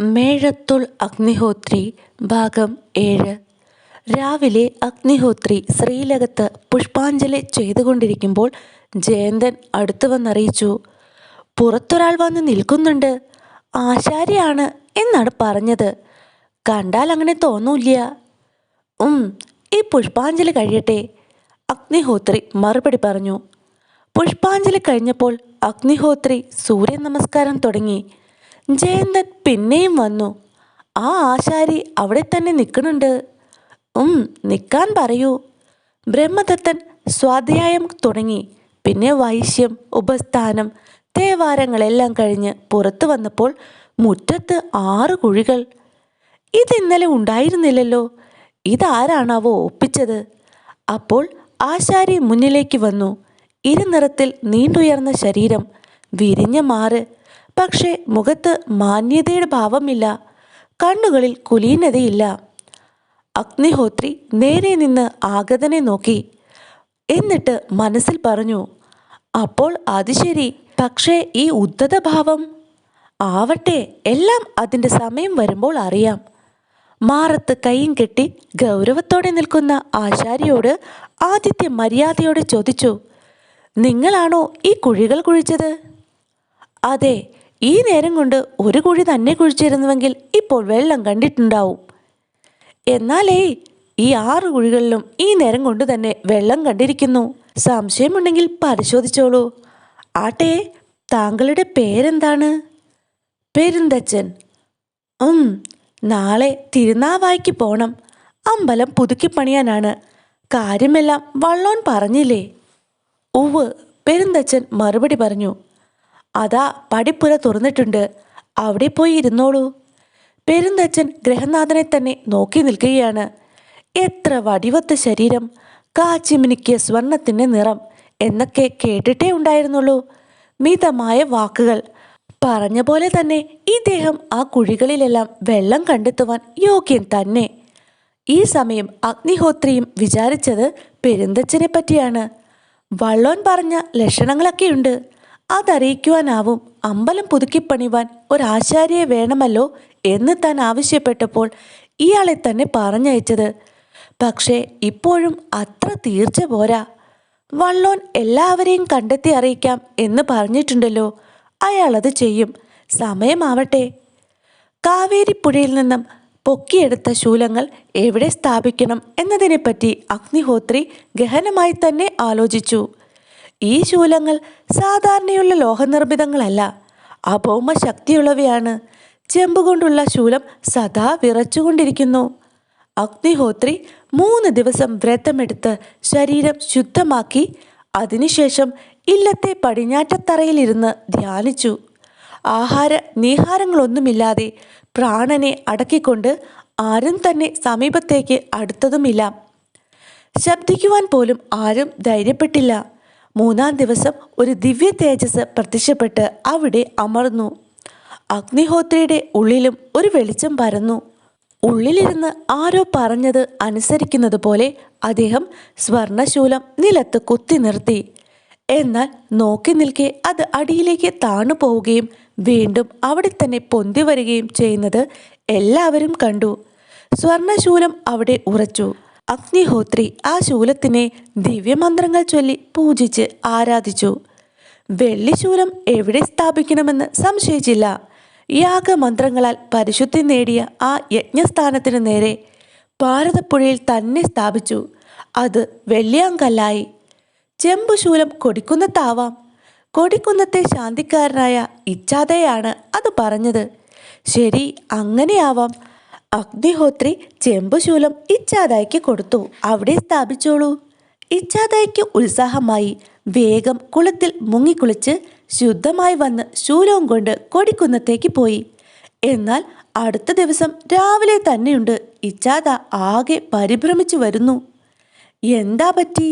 മേഴത്തുൾ അഗ്നിഹോത്രി ഭാഗം ഏഴ്. രാവിലെ അഗ്നിഹോത്രി ശ്രീലകത്ത് പുഷ്പാഞ്ജലി ചെയ്തുകൊണ്ടിരിക്കുമ്പോൾ ജയന്തൻ അടുത്തു വന്നറിയിച്ചു പുറത്തൊരാൾ വന്ന് നിൽക്കുന്നുണ്ട്. ആശാരിയാണ് എന്നാണ് പറഞ്ഞത്. കണ്ടാൽ അങ്ങനെ തോന്നൂല്ല. ഉം ഈ പുഷ്പാഞ്ജലി കഴിയട്ടെ അഗ്നിഹോത്രി മറുപടി പറഞ്ഞു. പുഷ്പാഞ്ജലി കഴിഞ്ഞപ്പോൾ അഗ്നിഹോത്രി സൂര്യ നമസ്കാരം തുടങ്ങി. ജയന്തൻ പിന്നെയും വന്നു. ആ ആശാരി അവിടെ തന്നെ നിൽക്കുന്നുണ്ട്. ഉം നിൽക്കാൻ പറയൂ. ബ്രഹ്മദത്തൻ സ്വാധ്യായം തുടങ്ങി. പിന്നെ വൈശ്യം ഉപസ്ഥാനം തേവാരങ്ങളെല്ലാം കഴിഞ്ഞ് പുറത്തു വന്നപ്പോൾ മുറ്റത്ത് ആറ് കുഴികൾ. ഇതിന്നലെ ഉണ്ടായിരുന്നില്ലല്ലോ. ഇതാരാണാവോ ഒപ്പിച്ചത്? അപ്പോൾ ആശാരി മുന്നിലേക്ക് വന്നു. ഇരുനിറത്തിൽ നീണ്ടുയർന്ന ശരീരം വിരിഞ്ഞ മാറ് പക്ഷേ മുഖത്ത് മാന്യതയുടെ ഭാവമില്ല. കണ്ണുകളിൽ കുലീനതയില്ല. അഗ്നിഹോത്രി നേരെ നിന്ന് ആഗതനെ നോക്കി. എന്നിട്ട് മനസ്സിൽ പറഞ്ഞു അപ്പോൾ അത് ശരി. പക്ഷേ ഈ ഉദ്ധത ഭാവം? ആവട്ടെ എല്ലാം അതിന്റെ സമയം വരുമ്പോൾ അറിയാം. മാറത്ത് കൈയും കെട്ടി ഗൗരവത്തോടെ നിൽക്കുന്ന ആശാരിയോട് ആദിത്യ മര്യാദയോടെ ചോദിച്ചു നിങ്ങളാണോ ഈ കുഴികൾ കുഴിച്ചത്? അതെ ഈ നേരം കൊണ്ട് ഒരു കുഴി തന്നെ കുഴിച്ചിരുന്നുവെങ്കിൽ ഇപ്പോൾ വെള്ളം കണ്ടിട്ടുണ്ടാവും. എന്നാലേ ഈ ആറ് കുഴികളിലും ഈ നേരം കൊണ്ട് തന്നെ വെള്ളം കണ്ടിരിക്കുന്നു. സംശയമുണ്ടെങ്കിൽ പരിശോധിച്ചോളൂ. ആട്ടെ താങ്കളുടെ പേരെന്താണ്? പെരുന്തച്ചൻ ഉം നാളെ തിരുനാവായിക്ക് പോണം. അമ്പലം പുതുക്കി പണിയാനാണ്. കാര്യമെല്ലാം വള്ളോൻ പറഞ്ഞില്ലേ? ഉവ് പെരുന്തച്ചൻ മറുപടി പറഞ്ഞു. അതാ പടിപ്പുര തുറന്നിട്ടുണ്ട്. അവിടെ പോയി ഇരുന്നോളൂ. പെരുന്തച്ചൻ ഗ്രഹനാഥനെ തന്നെ നോക്കി നിൽക്കുകയാണ്. എത്ര വടിവത്ത ശരീരം കാച്ചിമിനിക്കിയ സ്വർണത്തിന്റെ നിറം എന്നൊക്കെ കേട്ടിട്ടേ ഉണ്ടായിരുന്നുള്ളൂ. മിതമായ വാക്കുകൾ. പറഞ്ഞ പോലെ തന്നെ ഇദ്ദേഹം ദേഹം ആ കുഴികളിലെല്ലാം വെള്ളം കണ്ടെത്തുവാൻ യോഗ്യൻ തന്നെ. ഈ സമയം അഗ്നിഹോത്രിയും വിചാരിച്ചത് പെരുന്തച്ചനെ പറ്റിയാണ്. വള്ളോൻ പറഞ്ഞ ലക്ഷണങ്ങളൊക്കെയുണ്ട്. അതറിയിക്കുവാനാവും. അമ്പലം പുതുക്കിപ്പണിവാൻ ഒരാശാരിയെ വേണമല്ലോ എന്ന് താൻ ആവശ്യപ്പെട്ടപ്പോൾ ഇയാളെ തന്നെ പറഞ്ഞയച്ചത്. പക്ഷേ ഇപ്പോഴും അത്ര തീർച്ച പോരാ. വള്ളോൻ എല്ലാവരെയും കണ്ടെത്തി അറിയിക്കാം എന്ന് പറഞ്ഞിട്ടുണ്ടല്ലോ. അയാളത് ചെയ്യും. സമയമാവട്ടെ. കാവേരിപ്പുഴയിൽ നിന്നും പൊക്കിയെടുത്ത ശൂലങ്ങൾ എവിടെ സ്ഥാപിക്കണം എന്നതിനെപ്പറ്റി അഗ്നിഹോത്രി ഗഹനമായി തന്നെ ആലോചിച്ചു. ഈ ശൂലങ്ങൾ സാധാരണയുള്ള ലോഹനിർമ്മിതങ്ങളല്ല അഭൗമ ശക്തിയുള്ളവയാണ് ചെമ്പുകൊണ്ടുള്ള ശൂലം സദാ വിറച്ചുകൊണ്ടിരിക്കുന്നു. അഗ്നിഹോത്രി മൂന്ന് ദിവസം വ്രതമെടുത്ത് ശരീരം ശുദ്ധമാക്കി അതിനുശേഷം ഇല്ലത്തെ പടിഞ്ഞാറ്റത്തറയിലിരുന്ന് ധ്യാനിച്ചു. ആഹാര നീഹാരങ്ങളൊന്നുമില്ലാതെ പ്രാണനെ അടക്കിക്കൊണ്ട് ആരും തന്നെ സമീപത്തേക്ക് അടുത്തതുമില്ല. ശബ്ദിക്കുവാൻ പോലും ആരും ധൈര്യപ്പെട്ടില്ല. മൂന്നാം ദിവസം ഒരു ദിവ്യ തേജസ് പ്രത്യക്ഷപ്പെട്ട് അവിടെ അമർന്നു. അഗ്നിഹോത്രിയുടെ ഉള്ളിലും ഒരു വെളിച്ചം പരന്നു. ഉള്ളിലിരുന്ന് ആരോ പറഞ്ഞത് അനുസരിക്കുന്നത് പോലെ അദ്ദേഹം സ്വർണശൂലം നിലത്ത് കുത്തി നിർത്തി. എന്നാൽ നോക്കി നിൽക്കെ അത് അടിയിലേക്ക് താണു പോവുകയും വീണ്ടും അവിടെ തന്നെ പൊന്തി വരികയും ചെയ്യുന്നത് എല്ലാവരും കണ്ടു. സ്വർണശൂലം അവിടെ ഉറച്ചു. അഗ്നിഹോത്രി ആ ശൂലത്തിനെ ദിവ്യമന്ത്രങ്ങൾ ചൊല്ലി പൂജിച്ച് ആരാധിച്ചു. വെള്ളിശൂലം എവിടെ സ്ഥാപിക്കണമെന്ന് സംശയിച്ചില്ല. യാഗമന്ത്രങ്ങളാൽ പരിശുദ്ധി നേടിയ ആ യജ്ഞസ്ഥാനത്തിന് നേരെ ഭാരതപ്പുഴയിൽ തന്നെ സ്ഥാപിച്ചു. അത് വെള്ളിയാങ്കല്ലായി. ചെമ്പുശൂലം കൊടിക്കുന്നത്താവാം കൊടിക്കുന്നത്തെ ശാന്തിക്കാരനായ ഇച്ഛാതയാണ് അത് പറഞ്ഞത്. ശരി അങ്ങനെയാവാം. അഗ്നിഹോത്രി ചെമ്പുശൂലം ഇച്ഛാദായ്ക്ക് കൊടുത്തു. അവിടെ സ്ഥാപിച്ചോളൂ. ഇച്ഛാദായ്ക്ക് ഉത്സാഹമായി വേഗം കുളത്തിൽ മുങ്ങിക്കുളിച്ച് ശുദ്ധമായി വന്ന് ശൂലവും കൊണ്ട് കൊടിക്കുന്നത്തേക്ക് പോയി. എന്നാൽ അടുത്ത ദിവസം രാവിലെ തന്നെയുണ്ട്. ഇച്ഛാദ ആകെ പരിഭ്രമിച്ചു വരുന്നു. എന്താ പറ്റി?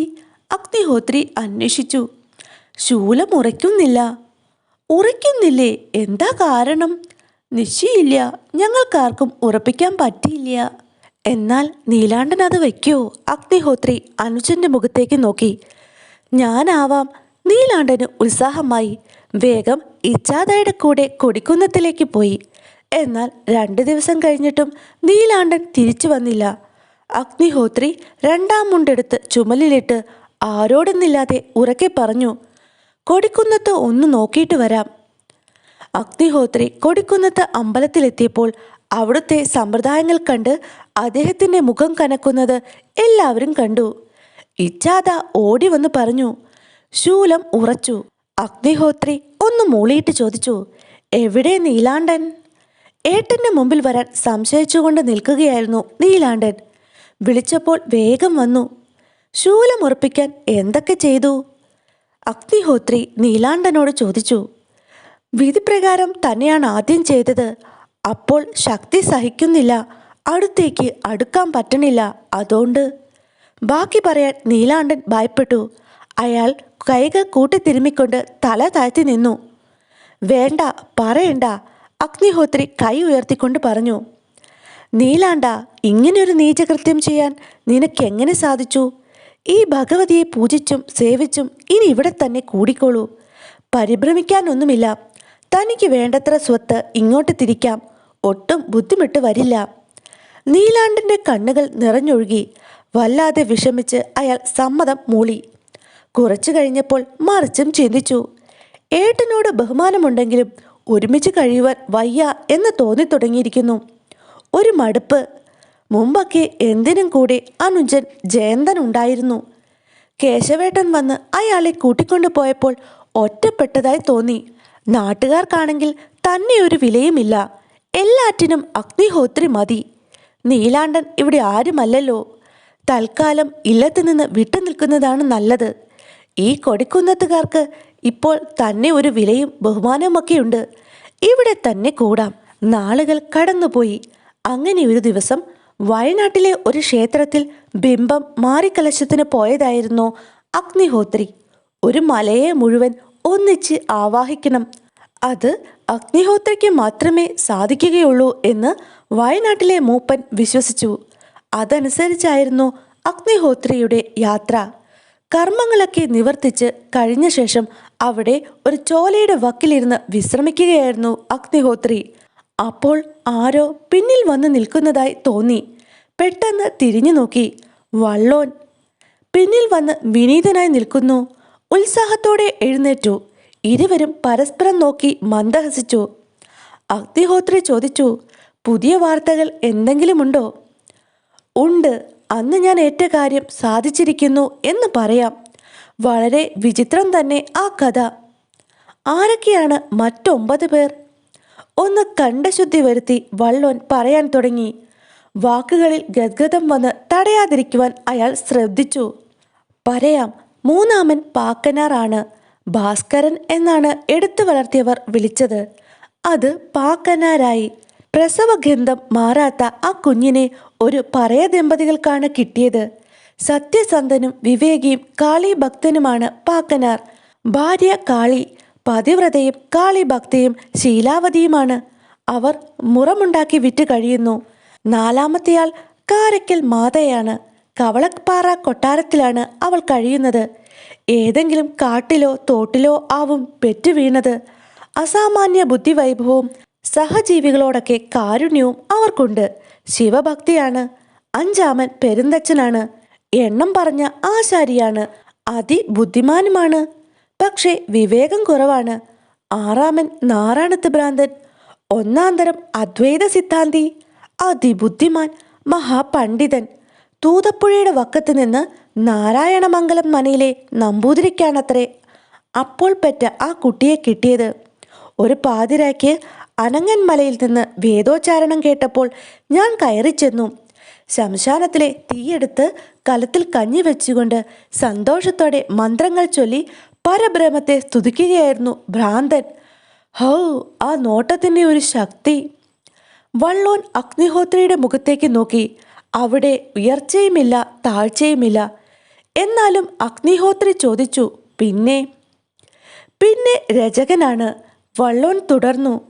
അഗ്നിഹോത്രി അന്വേഷിച്ചു. ശൂലം ഉറയ്ക്കുന്നില്ല. ഉറയ്ക്കുന്നില്ലേ? എന്താ കാരണം? നിശ്ചയില്ല. ഞങ്ങൾക്കാർക്കും ഉറപ്പിക്കാൻ പറ്റിയില്ല. എന്നാൽ നീലാണ്ടൻ അത് വയ്ക്കോ അഗ്നിഹോത്രി അനുജന്റെ മുഖത്തേക്ക് നോക്കി. ഞാനാവാം. നീലാണ്ടന് ഉത്സാഹമായി. വേഗം ഇച്ഛാദയുടെ കൂടെ കൊടിക്കുന്നത്തിലേക്ക് പോയി. എന്നാൽ രണ്ട് ദിവസം കഴിഞ്ഞിട്ടും നീലാണ്ടൻ തിരിച്ചു വന്നില്ല. അഗ്നിഹോത്രി രണ്ടാം മുണ്ടെടുത്ത് ചുമലിലിട്ട് ആരോടൊന്നില്ലാതെ ഉറക്കെ പറഞ്ഞു കൊടിക്കുന്നത്ത് ഒന്ന് നോക്കിയിട്ട് വരാം. അഗ്നിഹോത്രി കൊടിക്കുന്നത്ത് അമ്പലത്തിലെത്തിയപ്പോൾ അവിടുത്തെ സമ്പ്രദായങ്ങൾ കണ്ട് അദ്ദേഹത്തിന്റെ മുഖം കനക്കുന്നത് എല്ലാവരും കണ്ടു. ഇച്ഛാദ ഓടി വന്ന് പറഞ്ഞു ശൂലം ഉറച്ചു. അഗ്നിഹോത്രി ഒന്ന് മൂളിയിട്ട് ചോദിച്ചു എവിടെ നീലാണ്ടൻ? ഏട്ടന്റെ മുമ്പിൽ വരാൻ സംശയിച്ചുകൊണ്ട് നിൽക്കുകയായിരുന്നു നീലാണ്ടൻ. വിളിച്ചപ്പോൾ വേഗം വന്നു ശൂലം ഉറപ്പിക്കാൻ എന്തൊക്കെ ചെയ്തു? അഗ്നിഹോത്രി നീലാണ്ടനോട് ചോദിച്ചു വിധിപ്രകാരം തന്നെയാണ് ആദ്യം ചെയ്തത്. അപ്പോൾ ശക്തി സഹിക്കുന്നില്ല. അടുത്തേക്ക് അടുക്കാൻ പറ്റണില്ല. അതുകൊണ്ട് ബാക്കി പറയാൻ നീലാണ്ടൻ ഭയപ്പെട്ടു. അയാൾ കൈകൾ കൂട്ടിത്തിരുമ്മിക്കൊണ്ട് തല താഴ്ത്തി നിന്നു. വേണ്ട പറയണ്ട. അഗ്നിഹോത്രി കൈ ഉയർത്തിക്കൊണ്ട് പറഞ്ഞു. നീലാണ്ട ഇങ്ങനെയൊരു നീചകൃത്യം ചെയ്യാൻ നിനക്കെങ്ങനെ സാധിച്ചു? ഈ ഭഗവതിയെ പൂജിച്ചും സേവിച്ചും ഇനി ഇവിടെ തന്നെ കൂടിക്കോളൂ. പരിഭ്രമിക്കാനൊന്നുമില്ല. തനിക്ക് വേണ്ടത്ര സ്വത്ത് ഇങ്ങോട്ട് തിരിക്കാം. ഒട്ടും ബുദ്ധിമുട്ട് വരില്ല. നീലാണ്ടിന്റെ കണ്ണുകൾ നിറഞ്ഞൊഴുകി വല്ലാതെ വിഷമിച്ച് അയാൾ സമ്മതം മൂളി. കുറച്ചു കഴിഞ്ഞപ്പോൾ മറിച്ചും ചിന്തിച്ചു. ഏട്ടനോട് ബഹുമാനമുണ്ടെങ്കിലും ഒരുമിച്ച് കഴിയുവാൻ വയ്യ എന്ന് തോന്നി തുടങ്ങിയിരിക്കുന്നു ഒരു മടുപ്പ്. മുമ്പൊക്കെ എന്തിനും കൂടി അനുജൻ ജയന്തൻ ഉണ്ടായിരുന്നു കേശവേട്ടൻ വന്ന് അയാളെ കൂട്ടിക്കൊണ്ടു പോയപ്പോൾ ഒറ്റപ്പെട്ടതായി തോന്നി. നാട്ടുകാർക്കാണെങ്കിൽ തന്നെ ഒരു വിലയുമില്ല. എല്ലാറ്റിനും അഗ്നിഹോത്രി മതി. നീലാണ്ടൻ ഇവിടെ ആരുമല്ലല്ലോ. തൽക്കാലം ഇല്ലത്ത് നിന്ന് വിട്ടു നിൽക്കുന്നതാണ് നല്ലത്. ഈ കൊടിക്കുന്നത്തുകാർക്ക് ഇപ്പോൾ തന്നെ ഒരു വിലയും ബഹുമാനവുമൊക്കെയുണ്ട്. ഇവിടെ തന്നെ കൂടാം. നാളുകൾ കടന്നുപോയി. അങ്ങനെ ഒരു ദിവസം വയനാട്ടിലെ ഒരു ക്ഷേത്രത്തിൽ ബിംബം മാറിക്കലശത്തിന് പോയതായിരുന്നു അഗ്നിഹോത്രി. ഒരു മലയെ മുഴുവൻ ഒന്നിച്ച് ആവാഹിക്കണം. അത് അഗ്നിഹോത്രയ്ക്ക് മാത്രമേ സാധിക്കുകയുള്ളൂ എന്ന് വയനാട്ടിലെ മൂപ്പൻ വിശ്വസിച്ചു. അതനുസരിച്ചായിരുന്നു അഗ്നിഹോത്രിയുടെ യാത്ര. കർമ്മങ്ങളൊക്കെ നിവർത്തിച്ച് കഴിഞ്ഞ ശേഷം അവിടെ ഒരു ചോലയുടെ വക്കിലിരുന്ന് വിശ്രമിക്കുകയായിരുന്നു അഗ്നിഹോത്രി. അപ്പോൾ ആരോ പിന്നിൽ വന്ന് നിൽക്കുന്നതായി തോന്നി. പെട്ടെന്ന് തിരിഞ്ഞു നോക്കി വള്ളോൻ. പിന്നിൽ വന്ന് വിനീതനായി നിൽക്കുന്നു. ഉത്സാഹത്തോടെ എഴുന്നേറ്റു. ഇരുവരും പരസ്പരം നോക്കി മന്ദഹസിച്ചു. അഗ്നിഹോത്രി ചോദിച്ചു പുതിയ വാർത്തകൾ എന്തെങ്കിലുമുണ്ടോ? ഉണ്ട്. അന്ന് ഞാൻ ഏറ്റ കാര്യം സാധിച്ചിരിക്കുന്നു എന്ന് പറയാം. വളരെ വിചിത്രം തന്നെ ആ കഥ. ആരൊക്കെയാണ് മറ്റൊമ്പത് പേർ? ഒന്ന് കണ്ടശുദ്ധി വരുത്തി വള്ളോൻ പറയാൻ തുടങ്ങി. വാക്കുകളിൽ ഗദ്ഗതം വന്ന് തടയാതിരിക്കുവാൻ അയാൾ ശ്രദ്ധിച്ചു. പറയാം. മൂന്നാമൻ പാക്കനാറാണ്. ഭാസ്കരൻ എന്നാണ് എടുത്തു വളർത്തിയവർ വിളിച്ചത്. അത് പാക്കനാരായി. പ്രസവഗന്ധം മാറാത്ത ആ കുഞ്ഞിനെ ഒരു പറയ ദമ്പതികൾക്കാണ് കിട്ടിയത്. സത്യസന്ധനും വിവേകിയും കാളി ഭക്തനുമാണ് പാക്കനാർ. ഭാര്യ കാളി പതിവ്രതയും കാളി ഭക്തയും ശീലാവതിയുമാണ്. അവർ മുറമുണ്ടാക്കി വിറ്റ് കഴിയുന്നു. നാലാമത്തെയാൾ കാരക്കൽ മാതയാണ്. കവളപ്പാറ കൊട്ടാരത്തിലാണ് അവൾ കഴിയുന്നത്. ഏതെങ്കിലും കാട്ടിലോ തോട്ടിലോ ആവും പെറ്റു വീണത്. അസാമാന്യ ബുദ്ധിവൈഭവവും സഹജീവികളോടൊക്കെ കാരുണ്യവും അവർക്കുണ്ട്. ശിവഭക്തിയാണ്. അഞ്ചാമൻ പെരുന്തച്ഛനാണ്. എണ്ണം പറഞ്ഞ ആശാരിയാണ്. അതിബുദ്ധിമാനുമാണ്. പക്ഷേ വിവേകം കുറവാണ്. ആറാമൻ നാരായണത്ത് ഭ്രാന്തൻ. ഒന്നാന്തരം അദ്വൈത സിദ്ധാന്തി. അതിബുദ്ധിമാൻ മഹാപണ്ഡിതൻ. തൂതപ്പുഴയുടെ വക്കത്ത് നിന്ന് നാരായണമംഗലം മനയിലെ നമ്പൂതിരിക്കാണത്രേ അപ്പോൾ പെറ്റ ആ കുട്ടിയെ കിട്ടിയത്. ഒരു പാതിരായ്ക്ക് അനങ്ങൻ മലയിൽ നിന്ന് വേദോച്ചാരണം കേട്ടപ്പോൾ ഞാൻ കയറി ചെന്നു. ശംശാനത്തിലെ തീയെടുത്ത് കലത്തിൽ കഞ്ഞി വെച്ചുകൊണ്ട് സന്തോഷത്തോടെ മന്ത്രങ്ങൾ ചൊല്ലി പരബ്രഹ്മത്തെ സ്തുതിക്കുകയായിരുന്നു ഭ്രാന്തൻ. ഹൗ ആ നോട്ടത്തിന്റെ ഒരു ശക്തി. വള്ളോൻ അഗ്നിഹോത്രിയുടെ മുഖത്തേക്ക് നോക്കി. അവിടെ ഉയർച്ചയുമില്ല താഴ്ചയുമില്ല. എന്നാലും അഗ്നിഹോത്രി ചോദിച്ചു പിന്നെ? പിന്നെ രചകനാണ് വള്ളോൻ തുടർന്നു.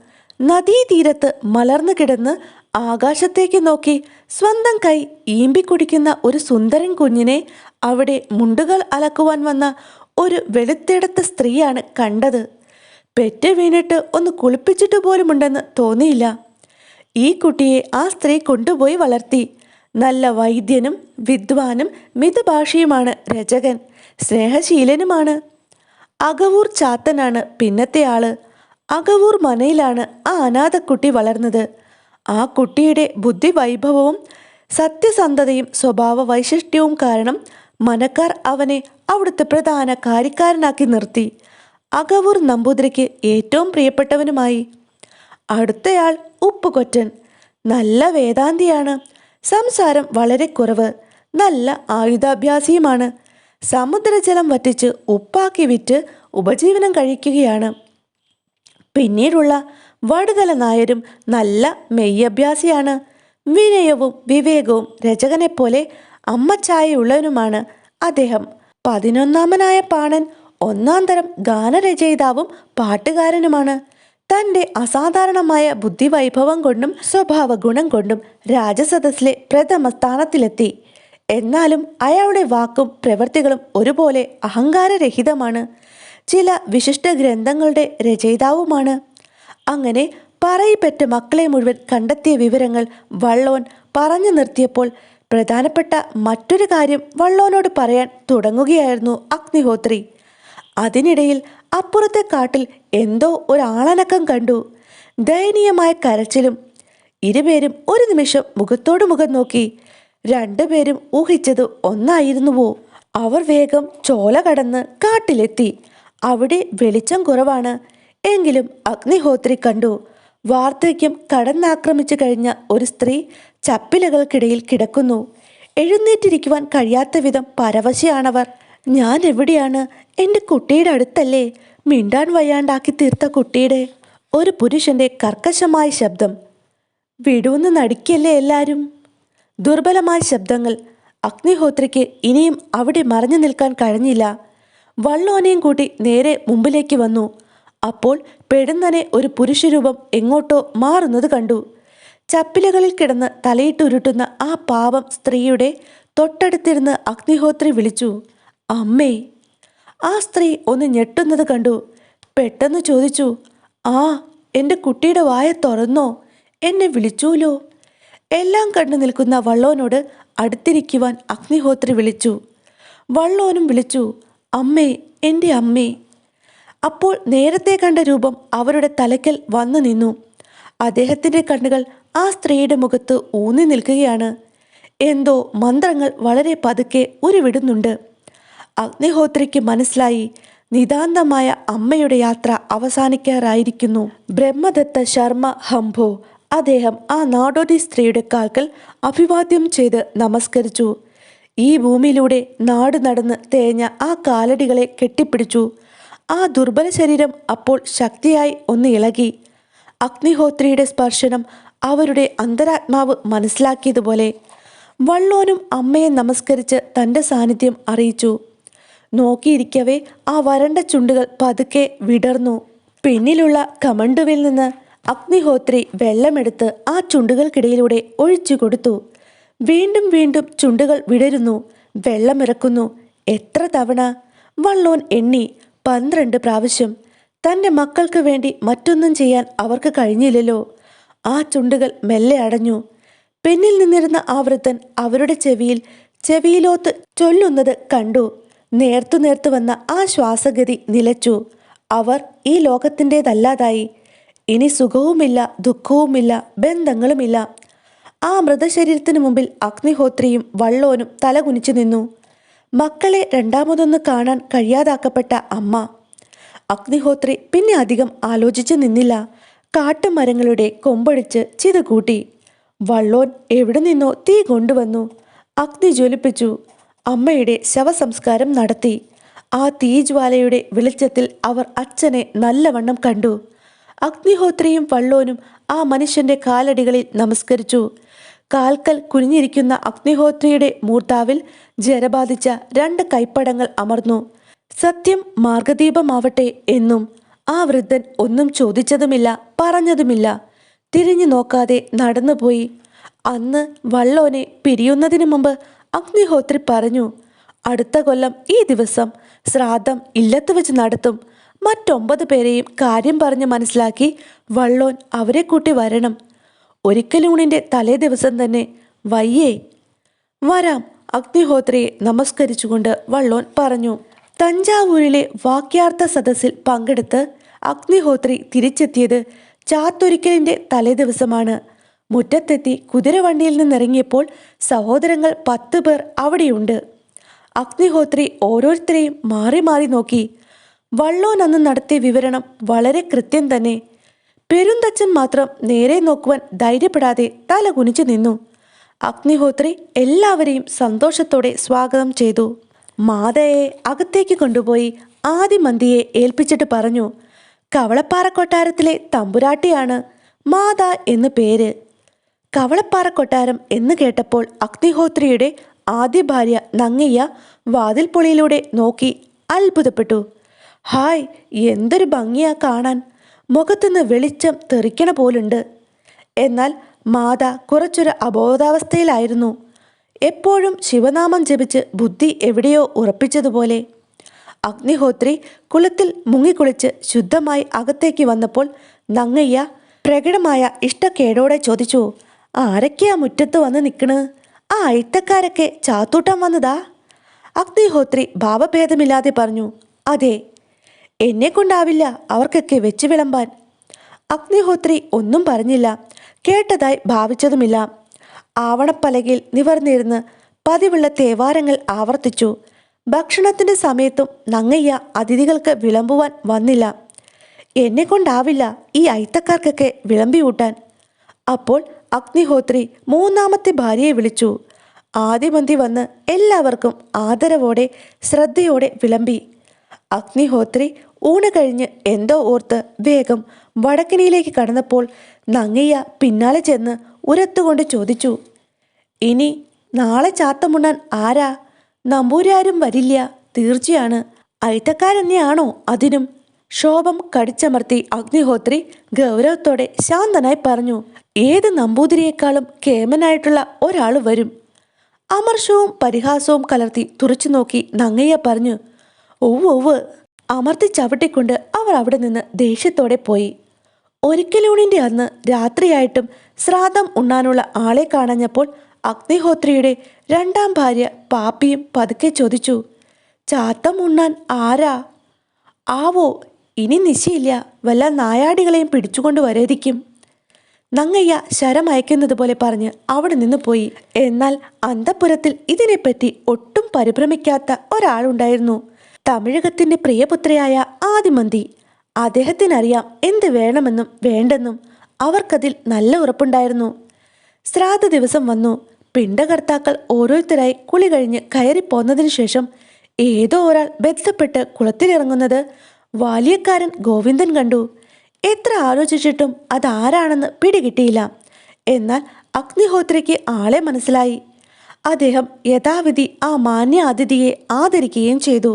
നദീതീരത്ത് മലർന്നു കിടന്ന് ആകാശത്തേക്ക് നോക്കി സ്വന്തം കൈ ഈമ്പിക്കുടിക്കുന്ന ഒരു സുന്ദരൻ കുഞ്ഞിനെ അവിടെ മുണ്ടുകൾ അലക്കുവാൻ വന്ന ഒരു വെളുത്തെടുത്ത സ്ത്രീയാണ് കണ്ടത്. പെറ്റ് വീണിട്ട് ഒന്ന് കുളിപ്പിച്ചിട്ട് പോലുമുണ്ടെന്ന് തോന്നിയില്ല. ഈ കുട്ടിയെ ആ സ്ത്രീ കൊണ്ടുപോയി വളർത്തി. നല്ല വൈദ്യനും വിദ്വാനും മിതഭാഷയുമാണ് രചകൻ സ്നേഹശീലനുമാണ്. അകവൂർ ചാത്തനാണ് പിന്നത്തെ ആൾ. അകവൂർ മനയിലാണ് ആ അനാഥക്കുട്ടി വളർന്നത്. ആ കുട്ടിയുടെ ബുദ്ധിവൈഭവവും സത്യസന്ധതയും സ്വഭാവ വൈശിഷ്ട്യവും കാരണം മനക്കാർ അവനെ അവിടുത്തെ പ്രധാന കാര്യക്കാരനാക്കി നിർത്തി. അകവൂർ നമ്പൂതിരിക്ക് ഏറ്റവും പ്രിയപ്പെട്ടവനുമായി. അടുത്തയാൾ ഉപ്പുകൊറ്റൻ. നല്ല വേദാന്തിയാണ്. സംസാരം വളരെ കുറവ് നല്ല ആയുധാഭ്യാസിയുമാണ്. സമുദ്രജലം വറ്റിച്ച് ഉപ്പാക്കി വിറ്റ് ഉപജീവനം കഴിക്കുകയാണ്. പിന്നീടുള്ള വടുതല നായരും നല്ല മെയ്യഭ്യാസിയാണ്. വിനയവും വിവേകവും രചകനെപ്പോലെ അമ്മച്ചായയുള്ളവനുമാണ് അദ്ദേഹം. പതിനൊന്നാമനായ പാണൻ ഒന്നാം തരം ഗാനരചയിതാവും പാട്ടുകാരനുമാണ്. തന്റെ അസാധാരണമായ ബുദ്ധിവൈഭവം കൊണ്ടും സ്വഭാവ ഗുണം കൊണ്ടും രാജസദസ്സിലെ പ്രഥമ സ്ഥാനത്തിലെത്തി. എന്നാലും അയാളുടെ വാക്കും പ്രവൃത്തികളും ഒരുപോലെ അഹങ്കാരരഹിതമാണ്. ചില വിശിഷ്ട ഗ്രന്ഥങ്ങളുടെ രചയിതാവുമാണ്. അങ്ങനെ പറയിപ്പറ്റ മക്കളെ മുഴുവൻ കണ്ടെത്തിയ വിവരങ്ങൾ വള്ളോൻ പറഞ്ഞു നിർത്തിയപ്പോൾ പ്രധാനപ്പെട്ട മറ്റൊരു കാര്യം വള്ളോനോട് പറയാൻ തുടങ്ങുകയായിരുന്നു അഗ്നിഹോത്രി. അതിനിടയിൽ അപ്പുറത്തെ കാട്ടിൽ എന്തോ ഒരാളനക്കം കണ്ടു. ദയനീയമായ കരച്ചിലും ഇരുപേരും ഒരു നിമിഷം മുഖത്തോട് മുഖം നോക്കി. രണ്ടുപേരും ഊഹിച്ചത് ഒന്നായിരുന്നുവോ? അവർ വേഗം ചോല കടന്ന് കാട്ടിലെത്തി. അവിടെ വെളിച്ചം കുറവാണ്. എങ്കിലും അഗ്നിഹോത്രി കണ്ടു. വാർദ്ധക്യം കടന്നാക്രമിച്ചു കഴിഞ്ഞ ഒരു സ്ത്രീ ചപ്പിലകൾക്കിടയിൽ കിടക്കുന്നു. എഴുന്നേറ്റിരിക്കുവാൻ കഴിയാത്ത വിധം പരവശയാണവർ. ഞാൻ എവിടെയാണ്? എന്റെ കുട്ടിയുടെ അടുത്തല്ലേ മിണ്ടാൻ വയ്യാണ്ടാക്കി തീർത്ത കുട്ടിയുടെ ഒരു പുരുഷന്റെ കർക്കശമായ ശബ്ദം. വിടൂന്ന് നടിക്കല്ലേ എല്ലാരും? ദുർബലമായ ശബ്ദങ്ങൾ. അഗ്നിഹോത്രിക്ക് ഇനിയും അവിടെ മറഞ്ഞു നിൽക്കാൻ കഴിഞ്ഞില്ല. വള്ളോനെയും കൂട്ടി നേരെ മുമ്പിലേക്ക് വന്നു. അപ്പോൾ പെടുന്നനെ ഒരു പുരുഷരൂപം എങ്ങോട്ടോ മാറുന്നത് കണ്ടു. ചപ്പിലകളിൽ കിടന്ന് തലയിട്ടുരുട്ടുന്ന ആ പാവം സ്ത്രീയുടെ തൊട്ടടുത്തിരുന്ന് അഗ്നിഹോത്രി വിളിച്ചു അമ്മേ ആ സ്ത്രീ ഒന്ന് ഞെട്ടുന്നത് കണ്ടു. പെട്ടെന്ന് ചോദിച്ചു ആ എന്റെ കുട്ടിയുടെ വായ തുറന്നോ? എന്നെ വിളിച്ചൂലോ? എല്ലാം കണ്ടു നിൽക്കുന്ന വള്ളോനോട് അടുത്തിരിക്കുവാൻ അഗ്നിഹോത്രി വിളിച്ചു. വള്ളോനും വിളിച്ചു അമ്മേ എന്റെ അമ്മേ. അപ്പോൾ നേരത്തെ കണ്ട രൂപം അവരുടെ തലയ്ക്കൽ വന്നു നിന്നു. അദ്ദേഹത്തിന്റെ കണ്ണുകൾ ആ സ്ത്രീയുടെ മുഖത്ത് ഊന്നി നിൽക്കുകയാണ്. എന്തോ മന്ത്രങ്ങൾ വളരെ പതുക്കെ ഉരുവിടുന്നുണ്ട്. അഗ്നിഹോത്രിക്ക് മനസ്സിലായി. നിതാന്തമായ അമ്മയുടെ യാത്ര അവസാനിക്കാറായിരിക്കുന്നു. ബ്രഹ്മദത്ത ശർമ്മ ഹംഭോ. അദ്ദേഹം ആ നാടോടി സ്ത്രീയുടെ കാൽക്കൽ അഭിവാദ്യം ചെയ്ത് നമസ്കരിച്ചു. ഈ ഭൂമിയിലൂടെ നാട് നടന്ന് തേഞ്ഞ ആ കാലടികളെ കെട്ടിപ്പിടിച്ചു. ആ ദുർബല ശരീരം അപ്പോൾ ശക്തിയായി ഒന്ന് ഇളകി. അഗ്നിഹോത്രിയുടെ സ്പർശനം അവരുടെ അന്തരാത്മാവ് മനസ്സിലാക്കിയതുപോലെ. വള്ളോനും അമ്മയെ നമസ്കരിച്ച് തന്റെ സാന്നിധ്യം അറിയിച്ചു. നോക്കിയിരിക്കവേ ആ വരണ്ട ചുണ്ടുകൾ പതുക്കെ വിടർന്നു. പിന്നിലുള്ള കമണ്ടുവിൽ നിന്ന് അഗ്നിഹോത്രി വെള്ളമെടുത്ത് ആ ചുണ്ടുകൾക്കിടയിലൂടെ ഒഴിച്ചു കൊടുത്തു. വീണ്ടും വീണ്ടും ചുണ്ടുകൾ വിടരുന്നു വെള്ളമിറക്കുന്നു. എത്ര തവണ? വള്ളോൻ എണ്ണി പന്ത്രണ്ട് പ്രാവശ്യം. തന്റെ മക്കൾക്ക് വേണ്ടി മറ്റൊന്നും ചെയ്യാൻ അവർക്ക് കഴിഞ്ഞില്ലല്ലോ. ആ ചുണ്ടുകൾ മെല്ലെ അടഞ്ഞു. പിന്നിൽ നിന്നിരുന്ന ആ വൃദ്ധൻ അവരുടെ ചെവിയിൽ ചെവിയിലോത്ത് ചൊല്ലുന്നത് കണ്ടു. നേർത്തു നേർത്തു വന്ന ആ ശ്വാസഗതി നിലച്ചു. അവർ ഈ ലോകത്തിന്റെതല്ലാതായി. ഇനി സുഖവുമില്ല ദുഃഖവുമില്ല ബന്ധങ്ങളുമില്ല. ആ മൃതശരീരത്തിന് മുമ്പിൽ അഗ്നിഹോത്രിയും വള്ളോനും തലകുനിച്ചു നിന്നു. മക്കളെ രണ്ടാമതൊന്ന് കാണാൻ കഴിയാതാക്കപ്പെട്ട അമ്മ. അഗ്നിഹോത്രി പിന്നെ അധികം ആലോചിച്ച് നിന്നില്ല. കാട്ടുമരങ്ങളുടെ കൊമ്പടിച്ച് ചിതകൂട്ടി. വള്ളോൻ എവിടെ നിന്നോ തീ കൊണ്ടുവന്നു. അഗ്നി ജ്വലിപ്പിച്ചു. അമ്മയുടെ ശവസംസ്കാരം നടത്തി. ആ തീജ്വാലയുടെ വെളിച്ചത്തിൽ അവർ അച്ഛനെ നല്ലവണ്ണം കണ്ടു. അഗ്നിഹോത്രിയും വള്ളോനും ആ മനുഷ്യന്റെ കാലടികളിൽ നമസ്കരിച്ചു. കാൽക്കൽ കുനിഞ്ഞിരിക്കുന്ന അഗ്നിഹോത്രിയുടെ മൂർത്താവിൽ ജരബാധിച്ച രണ്ട് കൈപ്പടങ്ങൾ അമർന്നു. സത്യം മാർഗദീപമാവട്ടെ എന്നും ആ വൃദ്ധൻ ഒന്നും ചോദിച്ചതുമില്ല പറഞ്ഞതുമില്ല. തിരിഞ്ഞു നോക്കാതെ നടന്നുപോയി. അന്ന് വള്ളോനെ പിരിയുന്നതിനു മുമ്പ് അഗ്നിഹോത്രി പറഞ്ഞു അടുത്ത കൊല്ലം ഈ ദിവസം ശ്രാദ്ധം ഇല്ലത്ത് വെച്ച് നടത്തും. മറ്റൊമ്പത് പേരെയും കാര്യം പറഞ്ഞ് മനസ്സിലാക്കി വള്ളോൻ അവരെ കൂട്ടി വരണം. ഒരിക്കലൂണിന്റെ തലേ ദിവസം തന്നെ വയ്യേ. വരാം അഗ്നിഹോത്രിയെ നമസ്കരിച്ചുകൊണ്ട് വള്ളോൻ പറഞ്ഞു. തഞ്ചാവൂരിലെ വാക്യാർത്ഥ സദസ്സിൽ പങ്കെടുത്ത് അഗ്നിഹോത്രി തിരിച്ചെത്തിയത് ചാത്തൊരിക്കലിന്റെ തലേദിവസമാണ് മുറ്റത്തെത്തി കുതിരവണ്ടിയിൽ നിന്നിറങ്ങിയപ്പോൾ സഹോദരങ്ങൾ പത്ത് പേർ അവിടെയുണ്ട്. അഗ്നിഹോത്രി ഓരോരുത്തരെയും മാറി മാറി നോക്കി. വള്ളോൻ അന്ന് നടത്തിയ വിവരണം വളരെ കൃത്യം തന്നെ. പെരുന്തച്ചൻ മാത്രം നേരെ നോക്കുവാൻ ധൈര്യപ്പെടാതെ തല കുനിച്ചു നിന്നു. അഗ്നിഹോത്രി എല്ലാവരെയും സന്തോഷത്തോടെ സ്വാഗതം ചെയ്തു. മാതയെ അകത്തേക്ക് കൊണ്ടുപോയി ആദിമന്തിയെ ഏൽപ്പിച്ചിട്ട് പറഞ്ഞു കവളപ്പാറ കൊട്ടാരത്തിലെ തമ്പുരാട്ടിയാണ് മാത എന്ന് പേര്. കവളപ്പാറ കൊട്ടാരം എന്ന് കേട്ടപ്പോൾ അഗ്നിഹോത്രിയുടെ ആദ്യ ഭാര്യ നങ്ങയ്യ വാതിൽപ്പൊളിയിലൂടെ നോക്കി അത്ഭുതപ്പെട്ടു. ഹായ് എന്തൊരു ഭംഗിയാ കാണാൻ. മുഖത്തുനിന്ന് വെളിച്ചം തെറിക്കണ പോലുണ്ട്. എന്നാൽ മാത കുറച്ചൊരു അബോധാവസ്ഥയിലായിരുന്നു. എപ്പോഴും ശിവനാമം ജപിച്ച് ബുദ്ധി എവിടെയോ ഉറപ്പിച്ചതുപോലെ. അഗ്നിഹോത്രി കുളത്തിൽ മുങ്ങിക്കുളിച്ച് ശുദ്ധമായി അകത്തേക്ക് വന്നപ്പോൾ നങ്ങയ്യ പ്രകടമായ ഇഷ്ടക്കേടോടെ ചോദിച്ചു ആരൊക്കെയാ മുറ്റത്ത് വന്ന് നിൽക്കണ് ആ അയിത്തക്കാരൊക്കെ ചാത്തൂട്ടം വന്നതാ? അഗ്നിഹോത്രി ഭാവഭേദമില്ലാതെ പറഞ്ഞു അതെ എന്നെ കൊണ്ടാവില്ല അവർക്കൊക്കെ വെച്ച് വിളമ്പാൻ. അഗ്നിഹോത്രി ഒന്നും പറഞ്ഞില്ല കേട്ടതായി ഭാവിച്ചതുമില്ല. ആവണപ്പലകയിൽ നിവർന്നിരുന്ന് പതിവുള്ള തേവാരങ്ങൾ ആവർത്തിച്ചു. ഭക്ഷണത്തിന്റെ സമയത്തും നങ്ങയ്യ അതിഥികൾക്ക് വിളമ്പുവാൻ വന്നില്ല. എന്നെ കൊണ്ടാവില്ല ഈ അയിത്തക്കാർക്കൊക്കെ വിളമ്പി കൂട്ടാൻ അപ്പോൾ അഗ്നിഹോത്രി മൂന്നാമത്തെ ഭാര്യയെ വിളിച്ചു. ആദ്യമന്തി വന്ന് എല്ലാവർക്കും ആദരവോടെ ശ്രദ്ധയോടെ വിളമ്പി. അഗ്നിഹോത്രി ഊണ് കഴിഞ്ഞ് എന്തോ ഓർത്ത് വേഗം വടക്കിനിയിലേക്ക് കടന്നപ്പോൾ നങ്ങയ്യ പിന്നാലെ ചെന്ന് ഉരത്തുകൊണ്ട് ചോദിച്ചു ഇനി നാളെ ചാത്തമുണ്ണാൻ ആരാ? നമ്പൂരാരും വരില്ല തീർച്ചയാണ്. അയിത്തക്കാരെന്നെയാണോ അതിനും? ശോഭം കടിച്ചമർത്തി അഗ്നിഹോത്രി ഗൗരവത്തോടെ ശാന്തനായി പറഞ്ഞു ഏത് നമ്പൂതിരിയേക്കാളും കേമനായിട്ടുള്ള ഒരാൾ വരും. അമർഷവും പരിഹാസവും കലർത്തി തുറച്ചു നോക്കി നങ്ങയ്യ പറഞ്ഞു ഒവ് ഒവ് അമർത്തി ചവിട്ടിക്കൊണ്ട് അവർ അവിടെ നിന്ന് ദേഷ്യത്തോടെ പോയി. ഒരിക്കലൂണിന്റെ അന്ന് രാത്രിയായിട്ടും ശ്രാദ്ധം ഉണ്ണാനുള്ള ആളെ കാണഞ്ഞപ്പോൾ അഗ്നിഹോത്രിയുടെ രണ്ടാം ഭാര്യ പാപ്പിയും പതുക്കെ ചോദിച്ചു ചാത്തം ഉണ്ണാൻ ആരാ? ആവോ ഇനി നിശയില്ല വല്ല നായാടികളെയും പിടിച്ചുകൊണ്ട് വരേരിക്കും നങ്ങയ്യ ശരമയക്കുന്നത് പോലെ പറഞ്ഞ് അവിടെ നിന്ന് പോയി. എന്നാൽ അന്തപുരത്തിൽ ഇതിനെപ്പറ്റി ഒട്ടും പരിഭ്രമിക്കാത്ത ഒരാളുണ്ടായിരുന്നു. തമിഴകത്തിന്റെ പ്രിയപുത്രയായ ആദിമന്തി. അദ്ദേഹത്തിനറിയാം എന്ത് വേണമെന്നും വേണ്ടെന്നും അവർക്കതിൽ നല്ല ഉറപ്പുണ്ടായിരുന്നു. ശ്രാദ്ധ ദിവസം വന്നു. പിണ്ടകർത്താക്കൾ ഓരോരുത്തരായി കുളി കഴിഞ്ഞ് കയറിപ്പോന്നതിനു ശേഷം ഏതോ ഒരാൾ ബന്ധപ്പെട്ട് കുളത്തിലിറങ്ങുന്നത് വാലിയക്കാരൻ ഗോവിന്ദൻ കണ്ടു. എത്ര ആലോചിച്ചിട്ടും അതാരാണെന്ന് പിടികിട്ടിയില്ല. എന്നാൽ അഗ്നിഹോത്രയ്ക്ക് ആളെ മനസ്സിലായി. അദ്ദേഹം യഥാവിധി ആ മാന്യ അതിഥിയെ ആദരിക്കുകയും ചെയ്തു.